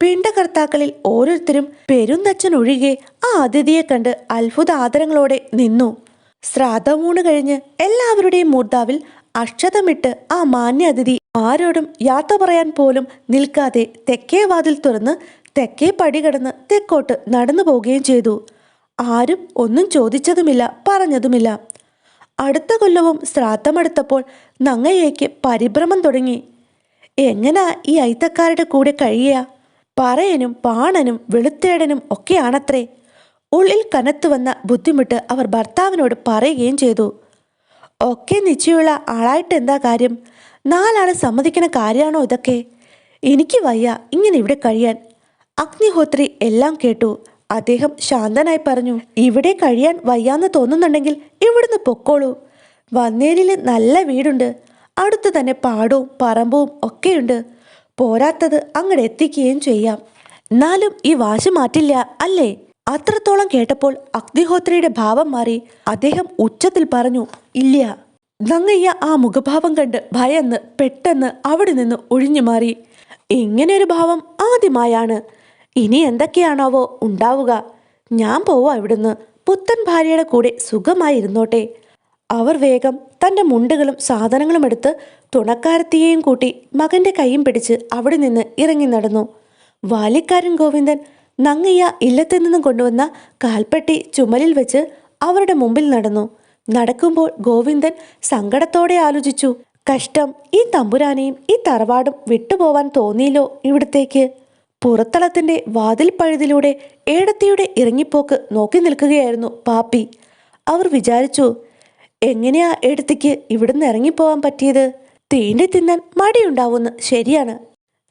പിണ്ടകർത്താക്കളിൽ ഓരോരുത്തരും പെരുന്തച്ഛൻ ഒഴികെ ആ അതിഥിയെ കണ്ട് അത്ഭുത ആദരങ്ങളോടെ നിന്നു. ശ്രാദ്ധമൂണ് കഴിഞ്ഞ് എല്ലാവരുടെയും മൂർധാവിൽ അക്ഷതമിട്ട് ആ മാന്യ അതിഥി ആരോടും യാത്ര പറയാൻ പോലും നിൽക്കാതെ തെക്കേ വാതിൽ തുറന്ന് തെക്കേ പടി കടന്ന് തെക്കോട്ട് നടന്നു പോവുകയും ചെയ്തു. ആരും ഒന്നും ചോദിച്ചതുമില്ല പറഞ്ഞതുമില്ല. അടുത്ത കൊല്ലവും ശ്രാദ്ധമെടുത്തപ്പോൾ നങ്ങയ്യയ്ക്ക് പരിഭ്രമം തുടങ്ങി. എങ്ങനാ ഈ ഐത്തക്കാരുടെ കൂടെ കഴിയുക? പറയനും പാണനും വെളുത്തേടനും ഒക്കെയാണത്രേ. ഉള്ളിൽ കനത്തു വന്ന ബുദ്ധിമുട്ട് അവർ ഭർത്താവിനോട് പറയുകയും ചെയ്തു. ഒക്കെ നിശ്ചയമുള്ള ആളായിട്ട് എന്താ കാര്യം? നാലാളെ സമ്മതിക്കുന്ന കാര്യമാണോ ഇതൊക്കെ? എനിക്ക് വയ്യ ഇങ്ങനെ ഇവിടെ കഴിയാൻ. അഗ്നിഹോത്രി എല്ലാം കേട്ടു. അദ്ദേഹം ശാന്തനായി പറഞ്ഞു ഇവിടെ കഴിയാൻ വയ്യാന്ന് തോന്നുന്നുണ്ടെങ്കിൽ ഇവിടുന്ന് പൊക്കോളൂ. വന്നേരിൽ നല്ല വീടുണ്ട്. അടുത്ത് തന്നെ പാടവും പറമ്പും ഒക്കെയുണ്ട്. പോരാത്തത് അങ്ങോട്ട് എത്തിക്കുകയും ചെയ്യാം. എന്നാലും ഈ വാശി മാറ്റില്ല അല്ലേ? അത്രത്തോളം കേട്ടപ്പോൾ അഗ്നിഹോത്രിയുടെ ഭാവം മാറി. അദ്ദേഹം ഉച്ചത്തിൽ പറഞ്ഞു ഇല്ല. നങ്ങയ്യ ആ മുഖഭാവം കണ്ട് ഭയന്ന് പെട്ടെന്ന് അവിടെ നിന്ന് ഒഴിഞ്ഞു മാറി. ഇങ്ങനെയൊരു ഭാവം ആദ്യമായാണ്. ഇനി എന്തൊക്കെയാണാവോ ഉണ്ടാവുക. ഞാൻ പോവാ ഇവിടുന്ന്. പുത്തൻ ഭാര്യയുടെ കൂടെ സുഖമായി ഇരുന്നോട്ടെ അവർ വേഗം തന്റെ മുണ്ടുകളും സാധനങ്ങളും എടുത്ത് തുണക്കാരത്തിയെയും കൂട്ടി മകന്റെ കൈയും പിടിച്ച് അവിടെ നിന്ന് ഇറങ്ങി നടന്നു. വാലിക്കാരൻ ഗോവിന്ദൻ നങ്ങയ്യ ഇല്ലത്തിൽ നിന്നും കൊണ്ടുവന്ന കാൽപ്പെട്ടി ചുമലിൽ വെച്ച് അവരുടെ മുമ്പിൽ നടന്നു. നടക്കുമ്പോൾ ഗോവിന്ദൻ സങ്കടത്തോടെ ആലോചിച്ചു. കഷ്ടം. ഈ തമ്പുരാനെയും ഈ തറവാടും വിട്ടുപോവാൻ തോന്നിയില്ലോ ഇവിടത്തേക്ക്. പുറത്തളത്തിന്റെ വാതിൽ പഴുതിലൂടെ ഏടത്തിയുടെ ഇറങ്ങിപ്പോക്ക് നോക്കി നിൽക്കുകയായിരുന്നു പാപ്പി. അവർ വിചാരിച്ചു എങ്ങനെയാ ഏടത്തിക്ക് ഇവിടുന്ന് ഇറങ്ങിപ്പോവാൻ പറ്റിയത്? തീണ്ടി തിന്നാൻ മടിയുണ്ടാവുമെന്ന് ശരിയാണ്.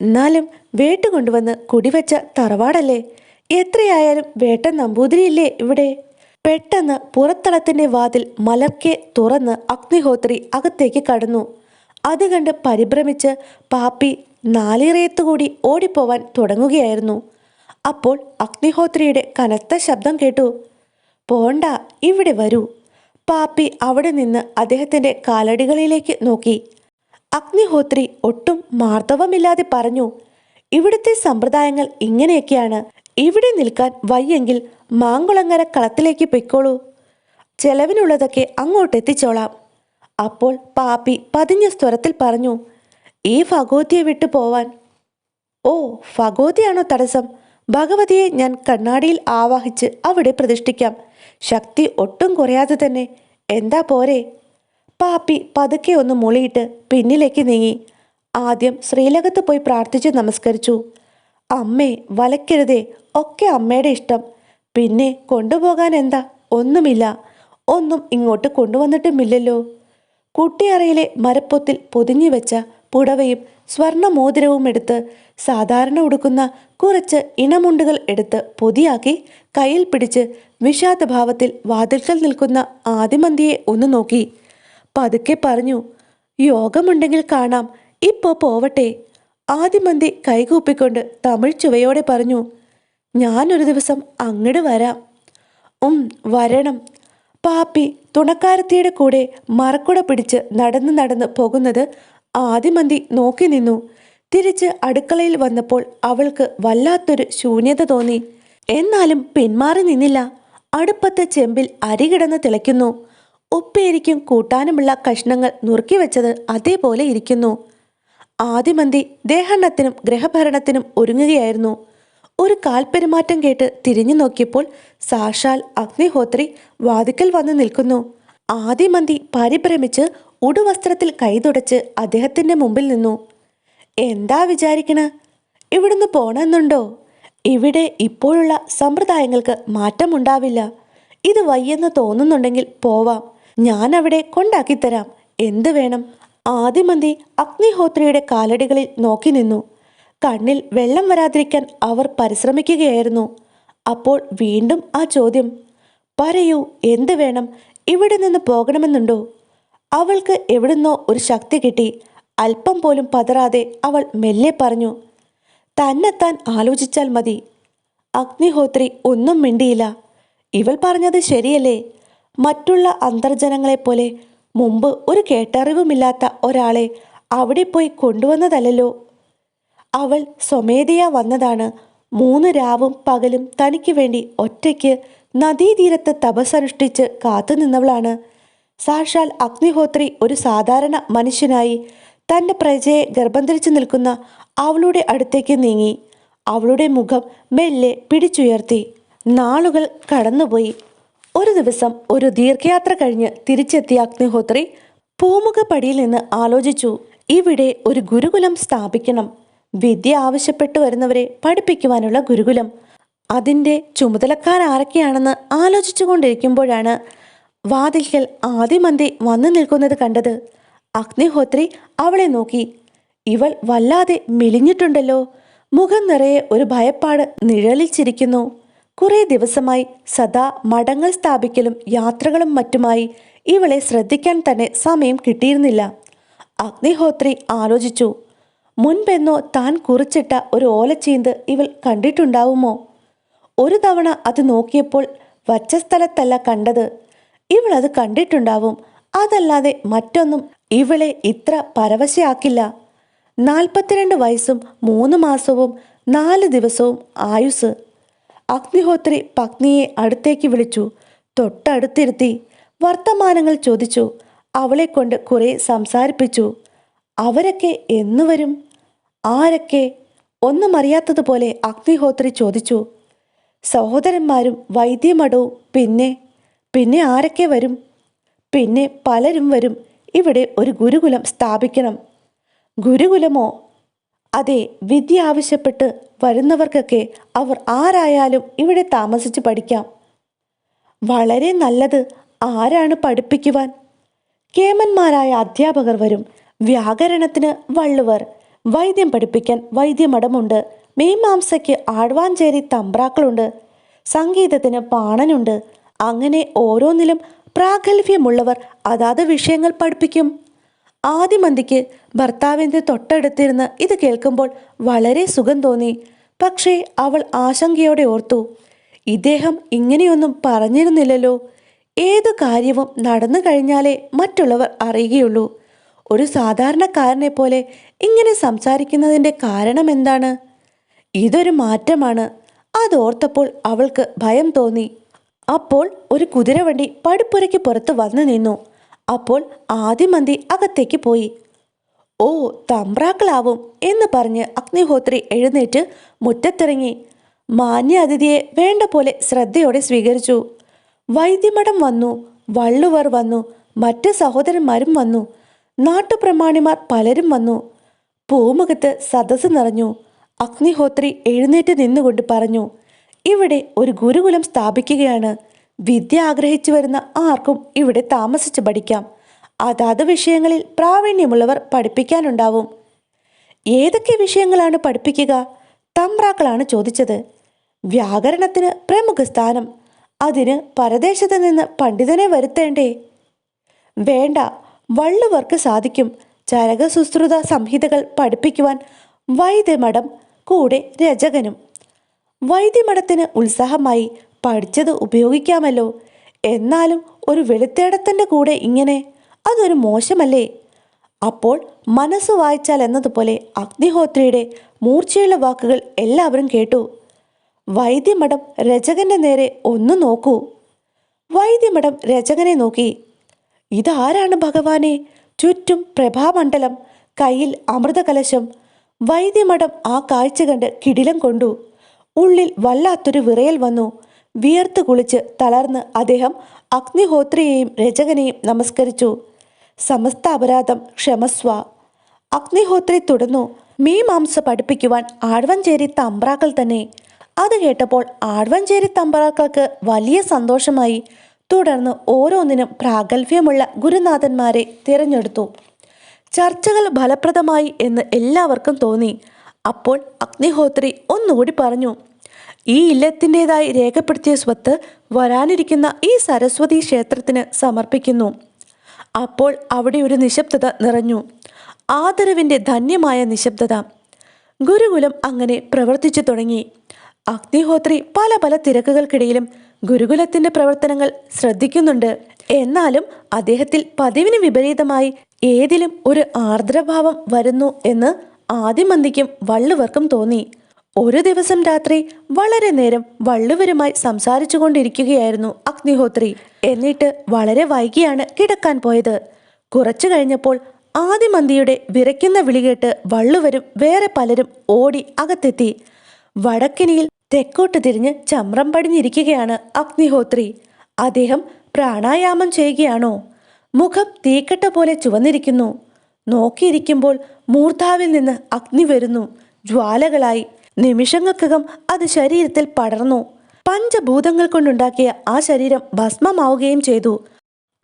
എന്നാലും വേട്ട് കൊണ്ടുവന്ന് കുടിവെച്ച തറവാടല്ലേ? എത്രയായാലും വേട്ട നമ്പൂതിരിയില്ലേ ഇവിടെ? പെട്ടെന്ന് പുറത്തളത്തിന്റെ വാതിൽ മലർക്കെ തുറന്ന് അഗ്നിഹോത്രി അകത്തേക്ക് കടന്നു. അത് കണ്ട് പരിഭ്രമിച്ച് പാപ്പി നാലിറയത്തുകൂടി ഓടിപ്പോവാൻ തുടങ്ങുകയായിരുന്നു. അപ്പോൾ അഗ്നിഹോത്രിയുടെ കനത്ത ശബ്ദം കേട്ടു. പോണ്ട ഇവിടെ വരൂ. പാപ്പി അവിടെ നിന്ന് അദ്ദേഹത്തിന്റെ കാലടികളിലേക്ക് നോക്കി. അഗ്നിഹോത്രി ഒട്ടും മാർദ്ദവമില്ലാതെ പറഞ്ഞു ഇവിടുത്തെ സമ്പ്രദായങ്ങൾ ഇങ്ങനെയൊക്കെയാണ്. ഇവിടെ നിൽക്കാൻ വയ്യെങ്കിൽ മാങ്കുളങ്ങര കളത്തിലേക്ക് പൊയ്ക്കോളൂ. ചെലവിനുള്ളതൊക്കെ അങ്ങോട്ട് എത്തിച്ചോളാം അപ്പോൾ പാപ്പി പതിഞ്ഞ സ്വരത്തിൽ പറഞ്ഞു ഈ ഭഗവതിയെ വിട്ടു പോവാൻ? ഓ ഭഗവതിയാണോ തടസ്സം? ഭഗവതിയെ ഞാൻ കണ്ണാടിയിൽ ആവാഹിച്ച് അവിടെ പ്രതിഷ്ഠിക്കാം. ശക്തി ഒട്ടും കുറയാതെ തന്നെ. എന്താ പോരെ? പാപ്പി പതുക്കെ ഒന്ന് മുളിയിട്ട് പിന്നിലേക്ക് നീങ്ങി. ആദ്യം ശ്രീലകത്ത് പോയി പ്രാർത്ഥിച്ച് നമസ്കരിച്ചു. അമ്മേ വലയ്ക്കരുതേ ഒക്കെ അമ്മയുടെ ഇഷ്ടം. പിന്നെ കൊണ്ടുപോകാൻ എന്താ? ഒന്നുമില്ല. ഒന്നും ഇങ്ങോട്ട് കൊണ്ടുവന്നിട്ടുമില്ലല്ലോ. കുട്ടിയറയിലെ മരപ്പൊത്തിൽ പൊതിഞ്ഞു വെച്ച പുടവയും സ്വർണമോതിരവും എടുത്ത് സാധാരണ ഉടുക്കുന്ന കുറച്ച് ഇണമുണ്ടുകൾ എടുത്ത് പൊതിയാക്കി കയ്യിൽ പിടിച്ച് വിഷാദഭാവത്തിൽ വാതിൽക്കൽ നിൽക്കുന്ന ആദിമന്തിയെ ഒന്ന് നോക്കി. പതുക്കെ പറഞ്ഞു യോഗമുണ്ടെങ്കിൽ കാണാം. ഇപ്പോൾ പോവട്ടെ. ആദിമന്തി കൈകൂപ്പിക്കൊണ്ട് തമിഴ് ചുവയോടെ പറഞ്ഞു ഞാനൊരു ദിവസം അങ്ങോട്ട് വരാം. ഉം വരണം. പാപ്പി തുണക്കാരത്തിയുടെ കൂടെ മറക്കുട പിടിച്ച് നടന്ന് നടന്ന് പോകുന്നത് ആദിമന്തി നോക്കി നിന്നു. തിരിച്ച് അടുക്കളയിൽ വന്നപ്പോൾ അവൾക്ക് വല്ലാത്തൊരു ശൂന്യത തോന്നി. എന്നാലും പിന്മാറി നിന്നില്ല. അടുപ്പത്തെ ചെമ്പിൽ അരി കിടന്ന് തിളയ്ക്കുന്നു. ഉപ്പേരിക്കും കൂട്ടാനുമുള്ള കഷ്ണങ്ങൾ നുറുക്കി വെച്ചത് അതേപോലെ ഇരിക്കുന്നു. ആദിമന്തി ദേഹണ്ണത്തിനും ഗ്രഹഭരണത്തിനും ഒരുങ്ങുകയായിരുന്നു. ഒരു കാൽപെരുമാറ്റം കേട്ട് തിരിഞ്ഞു നോക്കിയപ്പോൾ സാക്ഷാൽ അഗ്നിഹോത്രി വാതിക്കൽ വന്ന് നിൽക്കുന്നു. ആദിമന്തി പരിഭ്രമിച്ച് ഉടുവസ്ത്രത്തിൽ കൈതുടച്ച് അദ്ദേഹത്തിന്റെ മുമ്പിൽ നിന്നു. എന്താ വിചാരിക്കണ? ഇവിടുന്ന് പോണെന്നുണ്ടോ? ഇവിടെ ഇപ്പോഴുള്ള സമ്പ്രദായങ്ങൾക്ക് മാറ്റമുണ്ടാവില്ല. ഇത് വയ്യെന്ന് തോന്നുന്നുണ്ടെങ്കിൽ പോവാം. ഞാൻ അവിടെ കൊണ്ടാക്കിത്തരാം. എന്ത് വേണം? ആദിമന്തി അഗ്നിഹോത്രിയുടെ കാലടികളിൽ നോക്കി നിന്നു. കണ്ണിൽ വെള്ളം വരാതിരിക്കാൻ അവർ പരിശ്രമിക്കുകയായിരുന്നു. അപ്പോൾ വീണ്ടും ആ ചോദ്യം പറയൂ എന്ത് വേണം? ഇവിടെ നിന്ന് പോകണമെന്നുണ്ടോ? അവൾക്ക് എവിടുന്നോ ഒരു ശക്തി കിട്ടി. അല്പം പോലും പതറാതെ അവൾ മെല്ലെ പറഞ്ഞു തന്നെത്താൻ ആലോചിച്ചാൽ മതി. അഗ്നിഹോത്രി ഒന്നും മിണ്ടിയില്ല. ഇവൾ പറഞ്ഞത് ശരിയല്ലേ? മറ്റുള്ള അന്തർജനങ്ങളെപ്പോലെ മുമ്പ് ഒരു കേട്ടറിവുമില്ലാത്ത ഒരാളെ അവിടെ പോയി കൊണ്ടുവന്നതല്ലോ അവൾ സ്വമേധയാ വന്നതാണ്. മൂന്ന് രാവും പകലും തനിക്ക് വേണ്ടി ഒറ്റയ്ക്ക് നദീതീരത്ത് തപസ്സനുഷ്ഠിച്ച് കാത്തുനിന്നവളാണ്. സാക്ഷാൽ അഗ്നിഹോത്രി ഒരു സാധാരണ മനുഷ്യനായി തന്റെ പ്രജയെ ഗർഭംധരിച്ചു നിൽക്കുന്ന അവളുടെ അടുത്തേക്ക് നീങ്ങി. അവളുടെ മുഖം മെല്ലെ പിടിച്ചുയർത്തി. നാളുകൾ കടന്നുപോയി. ഒരു ദിവസം ഒരു ദീർഘയാത്ര കഴിഞ്ഞ് തിരിച്ചെത്തിയ അഗ്നിഹോത്രി പൂമുഖപ്പടിയിൽ നിന്ന് ആലോചിച്ചു. ഇവിടെ ഒരു ഗുരുകുലം സ്ഥാപിക്കണം. വിദ്യ ആവശ്യപ്പെട്ടു വരുന്നവരെ പഠിപ്പിക്കുവാനുള്ള ഗുരുകുലം. അതിന്റെ ചുമതലക്കാരാരൊക്കെയാണെന്ന് ആലോചിച്ചുകൊണ്ടിരിക്കുമ്പോഴാണ് വാതിൽക്കൽ ആദ്യമന്തി വന്നു നിൽക്കുന്നത് കണ്ടത് അഗ്നിഹോത്രി അവളെ നോക്കി. ഇവൾ വല്ലാതെ മെലിഞ്ഞിട്ടുണ്ടല്ലോ. മുഖം നിറയെ ഒരു ഭയപ്പാട് നിഴലിച്ചിരിക്കുന്നു കുറേ ദിവസമായി സദാ മഠങ്ങൾ സ്ഥാപിക്കലും യാത്രകളും മറ്റുമായി ഇവളെ ശ്രദ്ധിക്കാൻ തന്നെ സമയം കിട്ടിയിരുന്നില്ല. അഗ്നിഹോത്രി ആലോചിച്ചു. മുൻപെന്നോ താൻ കുറിച്ചിട്ട ഒരു ഓലച്ചീന്ത് ഇവൾ കണ്ടിട്ടുണ്ടാവുമോ? ഒരു തവണ അത് നോക്കിയപ്പോൾ വച്ച സ്ഥലത്തല്ല കണ്ടത്. ഇവൾ അത് കണ്ടിട്ടുണ്ടാവും. അതല്ലാതെ മറ്റൊന്നും ഇവളെ ഇത്ര പരവശയാക്കില്ല. നാൽപ്പത്തിരണ്ട് വയസ്സും മൂന്ന് മാസവും നാല് ദിവസവും ആയുസ്. അഗ്നിഹോത്രി പത്നിയെ അടുത്തേക്ക് വിളിച്ചു. തൊട്ടടുത്തിരുത്തി വർത്തമാനങ്ങൾ ചോദിച്ചു. അവളെ കൊണ്ട് കുറെ സംസാരിപ്പിച്ചു. അവരൊക്കെ എന്നു വരും? ആരൊക്കെ? ഒന്നും അറിയാത്തതുപോലെ അഗ്നിഹോത്രി ചോദിച്ചു. സഹോദരന്മാരും വൈദ്യമഠവും പിന്നെ പിന്നെ ആരൊക്കെ വരും? പിന്നെ പലരും വരും. ഇവിടെ ഒരു ഗുരുകുലം സ്ഥാപിക്കണം. ഗുരുകുലമോ? അതെ വിദ്യ ആവശ്യപ്പെട്ട് വരുന്നവർക്കൊക്കെ അവർ ആരായാലും ഇവിടെ താമസിച്ച് പഠിക്കാം. വളരെ നല്ലത് ആരാണ് പഠിപ്പിക്കുവാൻ? കേമന്മാരായ അധ്യാപകർ വരും. വ്യാകരണത്തിന് വള്ളുവർ. വൈദ്യം പഠിപ്പിക്കാൻ വൈദ്യമടമുണ്ട് മീമാംസയ്ക്ക് ആഴ്വാഞ്ചേരി തമ്പ്രാക്കളുണ്ട്. സംഗീതത്തിന് പാണനുണ്ട്. അങ്ങനെ ഓരോന്നിലും പ്രാഗൽഭ്യമുള്ളവർ അതാത് വിഷയങ്ങൾ പഠിപ്പിക്കും. ആദിമന്തിക്ക് ഭർത്താവിന്റെ തൊട്ടടുത്തിരുന്ന് ഇത് കേൾക്കുമ്പോൾ വളരെ സുഖം തോന്നി. പക്ഷേ അവൾ ആശങ്കയോടെ ഓർത്തു ഇദ്ദേഹം ഇങ്ങനെയൊന്നും പറഞ്ഞിരുന്നില്ലല്ലോ. ഏതു കാര്യവും നടന്നു കഴിഞ്ഞാലേ മറ്റുള്ളവർ അറിയുകയുള്ളൂ. ഒരു സാധാരണക്കാരനെ പോലെ ഇങ്ങനെ സംസാരിക്കുന്നതിന്റെ കാരണം എന്താണ്? ഇതൊരു മാറ്റമാണ്. അതോർത്തപ്പോൾ അവൾക്ക് ഭയം തോന്നി. അപ്പോൾ ഒരു കുതിരവണ്ടി പടിപ്പുരയ്ക്ക് പുറത്ത് വന്നു നിന്നു. അപ്പോൾ ആദിമന്തി അകത്തേക്ക് പോയി. ഓ തമ്പ്രാക്കളാവും എന്ന് പറഞ്ഞ് അഗ്നിഹോത്രി എഴുന്നേറ്റ് മുറ്റത്തിറങ്ങി. മാന്യ അതിഥിയെ വേണ്ട പോലെ ശ്രദ്ധയോടെ സ്വീകരിച്ചു. വൈദ്യമഠം വന്നു വള്ളുവർ വന്നു മറ്റ് സഹോദരന്മാരും വന്നു നാട്ടുപ്രമാണിമാർ പലരും വന്നു. പൂമുഖത്ത് സദസ്സ് നിറഞ്ഞു. അഗ്നിഹോത്രി എഴുന്നേറ്റ് നിന്നുകൊണ്ട് പറഞ്ഞു ഇവിടെ ഒരു ഗുരുകുലം സ്ഥാപിക്കുകയാണ്. വിദ്യ ആഗ്രഹിച്ചു വരുന്ന ആർക്കും ഇവിടെ താമസിച്ച് പഠിക്കാം. അതാത് വിഷയങ്ങളിൽ പ്രാവീണ്യമുള്ളവർ പഠിപ്പിക്കാനുണ്ടാവും. ഏതൊക്കെ വിഷയങ്ങളാണ് പഠിപ്പിക്കുക? തമ്പ്രാക്കളാണ് ചോദിച്ചത്. വ്യാകരണത്തിന് പ്രമുഖ സ്ഥാനം. അതിന് പരദേശത്ത് നിന്ന് പണ്ഡിതനെ വരുത്തേണ്ടേ? വേണ്ട. വള്ളുവർക്ക് സാധിക്കും. ചരകസുശ്രുത സംഹിതകൾ പഠിപ്പിക്കുവാൻ വൈദ്യമഠം കൂടെ രചകനും. വൈദ്യമഠത്തിന് ഉത്സാഹമായി പഠിച്ചത് ഉപയോഗിക്കാമല്ലോ. എന്നാലും ഒരു വെളുത്തേടത്തിന്റെ കൂടെ ഇങ്ങനെ അതൊരു മോശമല്ലേ? അപ്പോൾ മനസ്സ് വായിച്ചാൽ എന്നതുപോലെ അഗ്നിഹോത്രിയുടെ മൂർച്ചയുള്ള വാക്കുകൾ എല്ലാവരും കേട്ടു. വൈദ്യമഠം രചകന്റെ നേരെ ഒന്ന് നോക്കൂ. വൈദ്യമഠം രചകനെ നോക്കി. ഇതാരാണ് ഭഗവാനെ? ചുറ്റും പ്രഭാമണ്ഡലം കയ്യിൽ അമൃതകലശം. വൈദ്യമഠം ആ കാഴ്ച കണ്ട് കിടിലം കൊണ്ടു. ഉള്ളിൽ വല്ലാത്തൊരു വിറയൽ വന്നു. വിയർത്ത് കുളിച്ച് തളർന്ന് അദ്ദേഹം അഗ്നിഹോത്രിയെയും രചകനെയും നമസ്കരിച്ചു. സമസ്ത അപരാധം ക്ഷമസ്വ. അഗ്നിഹോത്രി തുടർന്നു മീമാംസ പഠിപ്പിക്കുവാൻ ആഴ്വഞ്ചേരി തമ്പ്രാക്കൾ തന്നെ. അത് കേട്ടപ്പോൾ ആഴ്വഞ്ചേരി തമ്പ്രാക്കൾക്ക് വലിയ സന്തോഷമായി. തുടർന്ന് ഓരോന്നിനും പ്രാഗൽഭ്യമുള്ള ഗുരുനാഥന്മാരെ തിരഞ്ഞെടുത്തു. ചർച്ചകൾ ഫലപ്രദമായി എന്ന് എല്ലാവർക്കും തോന്നി. അപ്പോൾ അഗ്നിഹോത്രി ഒന്നുകൂടി പറഞ്ഞു ഈ ഇല്ലത്തിന്റെതായി രേഖപ്പെടുത്തിയ സ്വത്ത് വരാനിരിക്കുന്ന ഈ സരസ്വതി ക്ഷേത്രത്തിന് സമർപ്പിക്കുന്നു. അപ്പോൾ അവിടെ ഒരു നിശബ്ദത നിറഞ്ഞു ആദരവിന്റെ ധന്യമായ നിശബ്ദത. ഗുരുകുലം അങ്ങനെ പ്രവർത്തിച്ചു തുടങ്ങി. അഗ്നിഹോത്രി പല പല തിരക്കുകൾക്കിടയിലും ഗുരുകുലത്തിന്റെ പ്രവർത്തനങ്ങൾ ശ്രദ്ധിക്കുന്നുണ്ട്. എന്നാലും അദ്ദേഹത്തിൽ പതിവിന് വിപരീതമായി ഏതിലും ഒരു ആർദ്രഭാവം വരുന്നു എന്ന് ആദിമന്തിക്കും വള്ളുവർക്കും തോന്നി. ഒരു ദിവസം രാത്രി വളരെ നേരം വള്ളുവരുമായി സംസാരിച്ചു കൊണ്ടിരിക്കുകയായിരുന്നു അഗ്നിഹോത്രി. എന്നിട്ട് വളരെ വൈകിയാണ് കിടക്കാൻ പോയത്. കുറച്ചു കഴിഞ്ഞപ്പോൾ ആദിമന്തിയുടെ വിറയ്ക്കുന്ന വിളികേട്ട് വള്ളുവരും വേറെ പലരും ഓടി അകത്തെത്തി. വടക്കിനിയിൽ തെക്കോട്ട് തിരിഞ്ഞ് ചമ്രം പടിഞ്ഞിരിക്കുകയാണ് അഗ്നിഹോത്രി. അദ്ദേഹം പ്രാണായാമം ചെയ്യുകയാണോ? മുഖം തീക്കട്ട പോലെ ചുവന്നിരിക്കുന്നു. നോക്കിയിരിക്കുമ്പോൾ മൂർധാവിൽ നിന്ന് അഗ്നി വരുന്നു. ജ്വാലകളായി. നിമിഷങ്ങൾക്കകം അത് ശരീരത്തിൽ പടർന്നു. പഞ്ചഭൂതങ്ങൾ കൊണ്ടുണ്ടാക്കിയ ആ ശരീരം ഭസ്മമാവുകയും ചെയ്തു.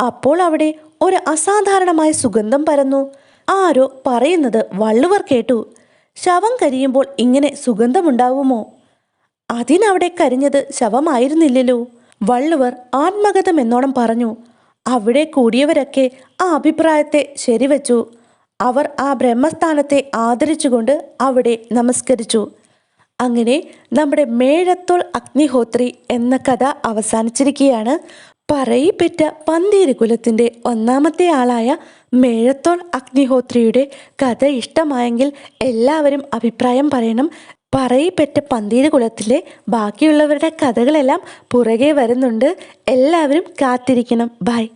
അപ്പോൾ അവിടെ ഒരു അസാധാരണമായ സുഗന്ധം പരന്നു. ആരോ പറയുന്നത് വള്ളുവർ കേട്ടു. ശവം കരിയുമ്പോൾ ഇങ്ങനെ സുഗന്ധമുണ്ടാവുമോ? അതിനവിടെ കരിഞ്ഞത് ശവമായിരുന്നില്ലല്ലോ. വള്ളുവർ ആത്മഗതം എന്നോണം പറഞ്ഞു. അവിടെ കൂടിയവരൊക്കെ ആ അഭിപ്രായത്തെ ശരിവച്ചു. അവർ ആ ബ്രഹ്മസ്ഥാനത്തെ ആദരിച്ചുകൊണ്ട് അവിടെ നമസ്കരിച്ചു. അങ്ങനെ നമ്മുടെ മേഴത്തോൾ അഗ്നിഹോത്രി എന്ന കഥ അവസാനിച്ചിരിക്കുകയാണ്. പറയിപ്പെറ്റ പന്തീര് കുലത്തിന്റെ ഒന്നാമത്തെ ആളായ മേഴത്തോൾ അഗ്നിഹോത്രിയുടെ കഥ ഇഷ്ടമായെങ്കിൽ എല്ലാവരും അഭിപ്രായം പറയണം. പറയിപ്പെറ്റ പന്തീര് കുലത്തിലെ ബാക്കിയുള്ളവരുടെ കഥകളെല്ലാം പുറകെ വരുന്നുണ്ട്. എല്ലാവരും കാത്തിരിക്കണം. ബൈ.